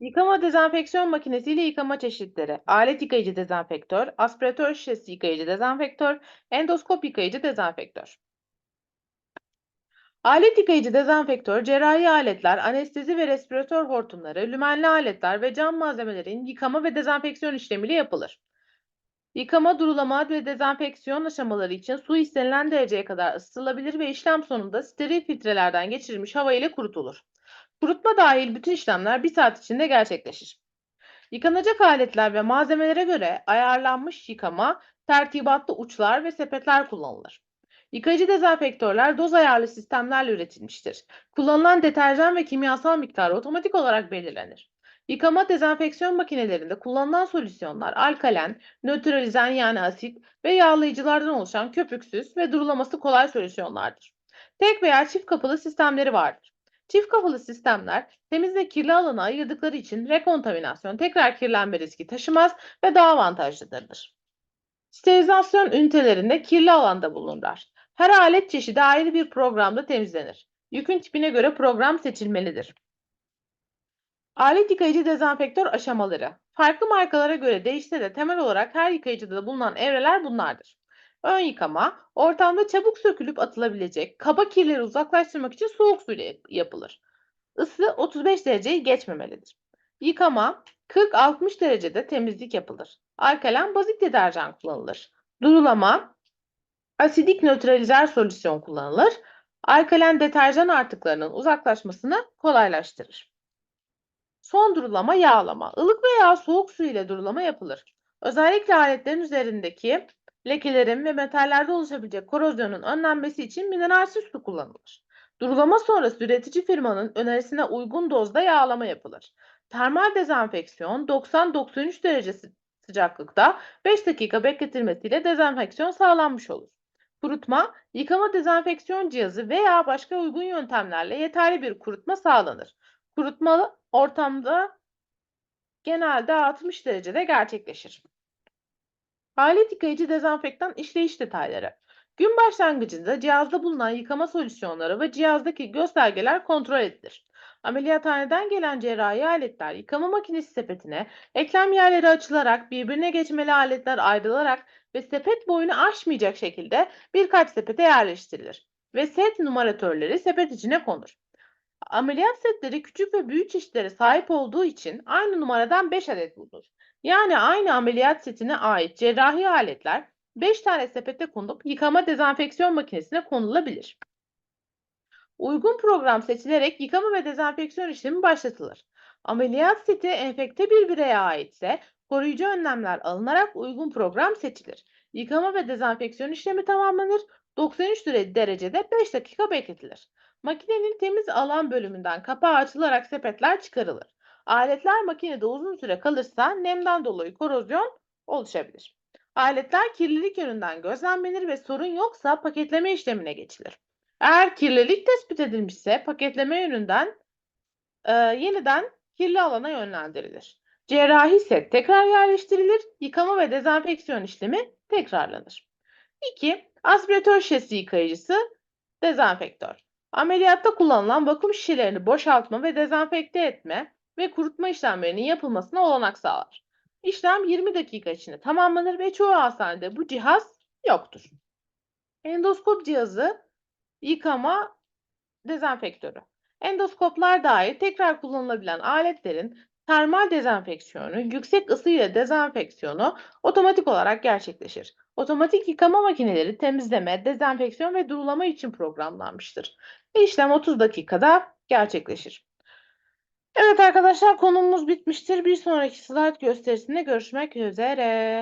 Yıkama dezenfeksiyon makinesiyle yıkama çeşitleri. Alet yıkayıcı dezenfektör, aspiratör şişesi yıkayıcı dezenfektör, endoskop yıkayıcı dezenfektör. Alet yıkayıcı dezenfektör, cerrahi aletler, anestezi ve respiratör hortumları, lümenli aletler ve cam malzemelerin yıkama ve dezenfeksiyon işlemiyle yapılır. Yıkama, durulama ve dezenfeksiyon aşamaları için su istenilen dereceye kadar ısıtılabilir ve işlem sonunda steril filtrelerden geçirilmiş hava ile kurutulur. Kurutma dahil bütün işlemler bir saat içinde gerçekleşir. Yıkanacak aletler ve malzemelere göre ayarlanmış yıkama, tertibatlı uçlar ve sepetler kullanılır. Yıkayıcı dezenfektörler doz ayarlı sistemlerle üretilmiştir. Kullanılan deterjan ve kimyasal miktarı otomatik olarak belirlenir. Yıkama dezenfeksiyon makinelerinde kullanılan solüsyonlar alkalen, nötralizen yani asit ve yağlayıcılardan oluşan köpüksüz ve durulaması kolay solüsyonlardır. Tek veya çift kapılı sistemleri vardır. Çift kapılı sistemler temiz ve kirli alanı ayırdıkları için rekontaminasyon, tekrar kirlenme riski taşımaz ve daha avantajlıdırdır. Sterilizasyon ünitelerinde kirli alanda bulunurlar. Her alet çeşidi ayrı bir programda temizlenir. Yükün tipine göre program seçilmelidir. Alet yıkayıcı dezenfektör aşamaları. Farklı markalara göre değişse de temel olarak her yıkayıcıda bulunan evreler bunlardır. Ön yıkama, ortamda çabuk sökülüp atılabilecek, kaba kirleri uzaklaştırmak için soğuk suyla yapılır. Isı 35 dereceyi geçmemelidir. Yıkama, 40-60 derecede temizlik yapılır. Alkalen bazik deterjan kullanılır. Durulama, asidik nötralizer solüsyon kullanılır. Alkalen deterjan artıklarının uzaklaşmasını kolaylaştırır. Son durulama yağlama. Ilık veya soğuk su ile durulama yapılır. Özellikle aletlerin üzerindeki lekelerin ve metallerde oluşabilecek korozyonun önlenmesi için mineralsiz su kullanılır. Durulama sonrası üretici firmanın önerisine uygun dozda yağlama yapılır. Termal dezenfeksiyon 90-93 derece sı- sıcaklıkta 5 dakika bekletilmesiyle dezenfeksiyon sağlanmış olur. Kurutma, yıkama dezenfeksiyon cihazı veya başka uygun yöntemlerle yeterli bir kurutma sağlanır. Kurutma ortamda genelde 60 derecede gerçekleşir. Alet yıkayıcı dezenfektan işleyiş detayları. Gün başlangıcında cihazda bulunan yıkama solüsyonları ve cihazdaki göstergeler kontrol edilir. Ameliyathaneden gelen cerrahi aletler yıkama makinesi sepetine eklem yerleri açılarak birbirine geçmeli aletler ayrılarak ve sepet boyunu aşmayacak şekilde birkaç sepete yerleştirilir ve set numaratörleri sepet içine konur. Ameliyat setleri küçük ve büyük çeşitlere sahip olduğu için aynı numaradan 5 adet bulunur. Yani aynı ameliyat setine ait cerrahi aletler 5 tane sepete konup yıkama dezenfeksiyon makinesine konulabilir. Uygun program seçilerek yıkama ve dezenfeksiyon işlemi başlatılır. Ameliyat seti enfekte bir bireye aitse koruyucu önlemler alınarak uygun program seçilir. Yıkama ve dezenfeksiyon işlemi tamamlanır. 93 dere- derecede 5 dakika bekletilir. Makinenin temiz alan bölümünden kapağı açılarak sepetler çıkarılır. Aletler makinede uzun süre kalırsa nemden dolayı korozyon oluşabilir. Aletler kirlilik yönünden gözlemlenir ve sorun yoksa paketleme işlemine geçilir. Eğer kirlilik tespit edilmişse paketleme yönünden e, yeniden kirli alana yönlendirilir. Cerrahi set tekrar yerleştirilir, yıkama ve dezenfeksiyon işlemi tekrarlanır. 2. Aspiratör şişesi yıkayıcısı dezenfektör. Ameliyatta kullanılan vakum şişelerini boşaltma ve dezenfekte etme ve kurutma işlemlerinin yapılmasına olanak sağlar. İşlem 20 dakika içinde tamamlanır ve çoğu hastanede bu cihaz yoktur. Endoskop cihazı yıkama dezenfektörü. Endoskoplar dahil tekrar kullanılabilen aletlerin termal dezenfeksiyonu, yüksek ısı ile dezenfeksiyonu otomatik olarak gerçekleşir. Otomatik yıkama makineleri temizleme, dezenfeksiyon ve durulama için programlanmıştır. İşlem 30 dakikada gerçekleşir. Evet arkadaşlar konumuz bitmiştir. Bir sonraki slide gösterisinde görüşmek üzere.